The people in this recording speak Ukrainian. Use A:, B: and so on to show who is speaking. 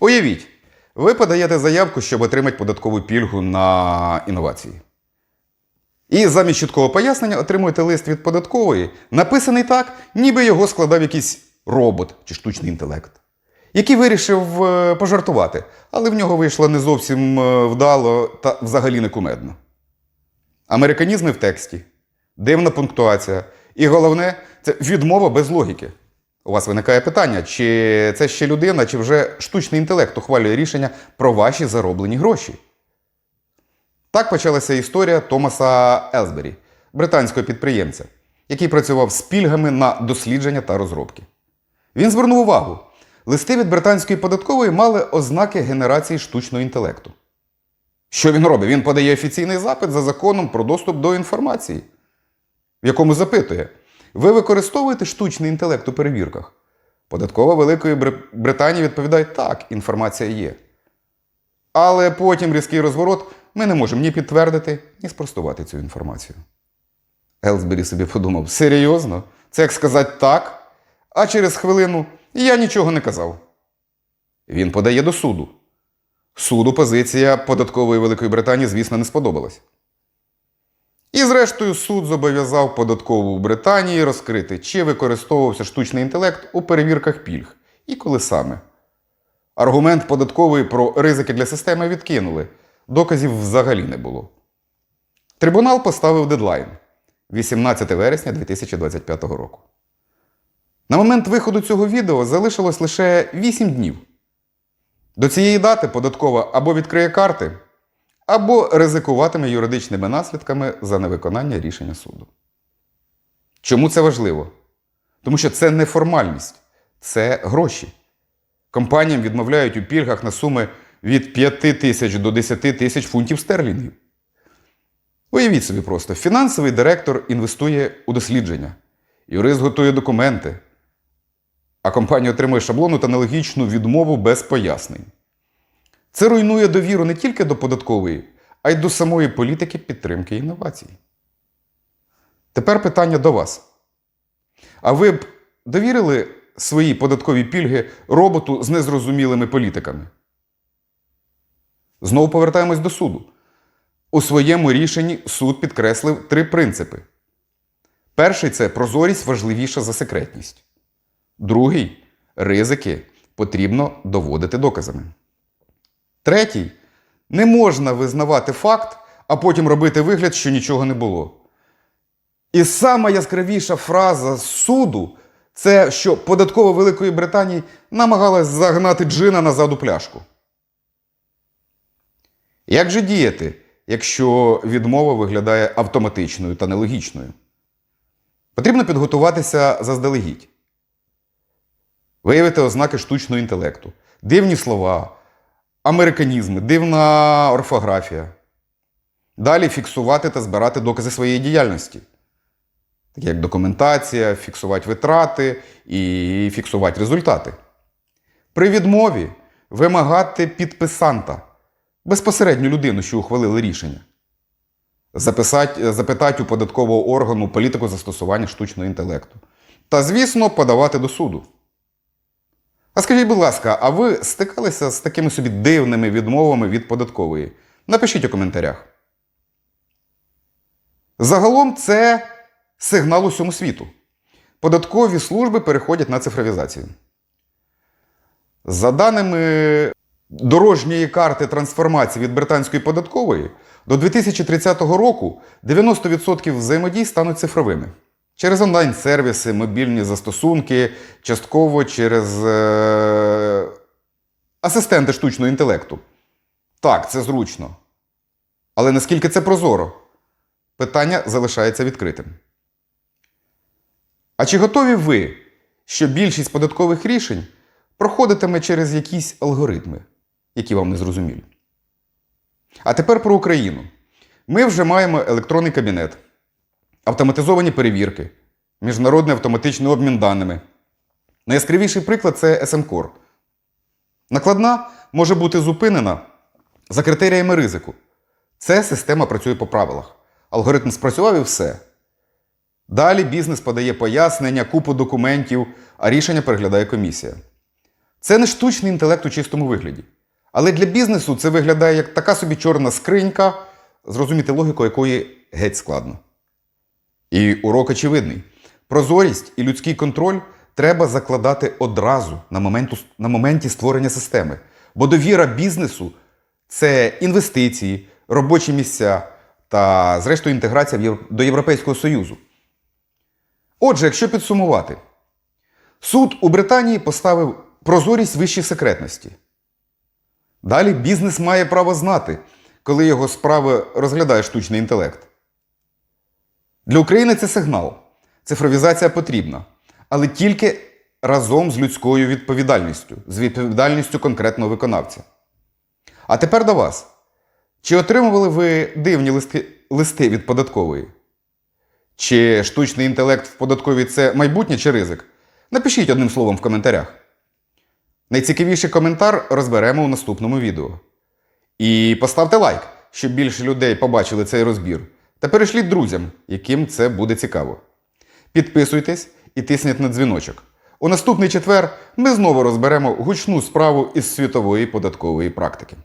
A: Уявіть, ви подаєте заявку, щоб отримати податкову пільгу на інновації. І замість чіткого пояснення отримуєте лист від податкової, написаний так, ніби його складав якийсь робот чи штучний інтелект, який вирішив е, пожартувати, але в нього вийшло не зовсім е, вдало та взагалі не кумедно. Американізми в тексті, дивна пунктуація, і головне це відмова без логіки. У вас виникає питання, чи це ще людина, чи вже штучний інтелект ухвалює рішення про ваші зароблені гроші. Так почалася історія Томаса Елсбері, британського підприємця, який працював з пільгами на дослідження та розробки. Він звернув увагу: листи від британської податкової мали ознаки генерації штучного інтелекту. Що він робить? Він подає офіційний запит за законом про доступ до інформації, в якому запитує: ви використовуєте штучний інтелект у перевірках? Податкова Великої Бри- Британії відповідає: так, інформація є. Але потім різкий розворот ми не можемо ні підтвердити, ні спростувати цю інформацію. Елсбері собі подумав: серйозно? Це як сказати так? А через хвилину я нічого не казав. Він подає до суду. Суду позиція податкової Великої Британії, звісно, не сподобалась. І, зрештою, суд зобов'язав податкову Британії розкрити, чи використовувався штучний інтелект у перевірках пільг і коли саме. Аргумент податкової про ризики для системи відкинули. Доказів взагалі не було. Трибунал поставив дедлайн 18 вересня 2025 року. На момент виходу цього відео залишилось лише 8 днів. До цієї дати податкова або відкриє карти, або ризикуватиме юридичними наслідками за невиконання рішення суду. Чому це важливо? Тому що це не формальність, це гроші. Компаніям відмовляють у пільгах на суми від 5 тисяч до 10 тисяч фунтів стерлінгів. Уявіть собі просто, фінансовий директор інвестує у дослідження, юрист готує документи, а компанія отримує шаблону та нелогічну відмову без пояснень. Це руйнує довіру не тільки до податкової, а й до самої політики підтримки інновацій. Тепер питання до вас. А ви б довірили свої податкові пільги роботу з незрозумілими політиками? Знову повертаємось до суду. У своєму рішенні суд підкреслив три принципи. Перший це прозорість важливіша за секретність. Другий ризики потрібно доводити доказами. Третій не можна визнавати факт, а потім робити вигляд, що нічого не було. І сама яскравіша фраза суду це що податкова Великої Британії намагалась загнати джина назад у пляшку. Як же діяти, якщо відмова виглядає автоматичною та нелогічною? Потрібно підготуватися заздалегідь. Виявити ознаки штучного інтелекту, дивні слова, американізми, дивна орфографія. Далі фіксувати та збирати докази своєї діяльності, такі як документація, фіксувати витрати і фіксувати результати. При відмові вимагати підписанта, безпосередню людину, що ухвалили рішення. Записати, запитати у податкового органу політику застосування штучного інтелекту. Та, звісно, подавати до суду. А скажіть, будь ласка, а ви стикалися з такими собі дивними відмовами від податкової? Напишіть у коментарях. Загалом це сигнал усьому світу. Податкові служби переходять на цифровізацію. За даними дорожньої карти трансформації від британської податкової, до 2030 року 90% взаємодій стануть цифровими. Через онлайн-сервіси, мобільні застосунки, частково через е... асистенти штучного інтелекту. Так, це зручно. Але наскільки це прозоро? Питання залишається відкритим. А чи готові ви, що більшість податкових рішень проходитиме через якісь алгоритми, які вам не зрозумілі? А тепер про Україну. Ми вже маємо електронний кабінет, автоматизовані перевірки, міжнародний автоматичний обмін даними. Найяскравіший приклад це СМКОР. Накладна може бути зупинена за критеріями ризику. Це система працює по правилах. Алгоритм спрацював і все. Далі бізнес подає пояснення, купу документів, а рішення переглядає комісія. Це не штучний інтелект у чистому вигляді. Але для бізнесу це виглядає як така собі чорна скринька, зрозуміти логіку якої геть складно. І урок очевидний: прозорість і людський контроль треба закладати одразу на, моменту, на моменті створення системи. Бо довіра бізнесу це інвестиції, робочі місця та, зрештою, інтеграція до Європейського Союзу. Отже, якщо підсумувати, суд у Британії поставив прозорість вищій секретності. Далі бізнес має право знати, коли його справи розглядає штучний інтелект. Для України це сигнал. Цифровізація потрібна, але тільки разом з людською відповідальністю, з відповідальністю конкретного виконавця. А тепер до вас. Чи отримували ви дивні листи, листи від податкової? Чи штучний інтелект в податковій це майбутнє чи ризик? Напишіть одним словом в коментарях. Найцікавіший коментар розберемо у наступному відео. І поставте лайк, щоб більше людей побачили цей розбір. Та перешліть друзям, яким це буде цікаво. Підписуйтесь і тисніть на дзвіночок. У наступний четвер ми знову розберемо гучну справу із світової податкової практики.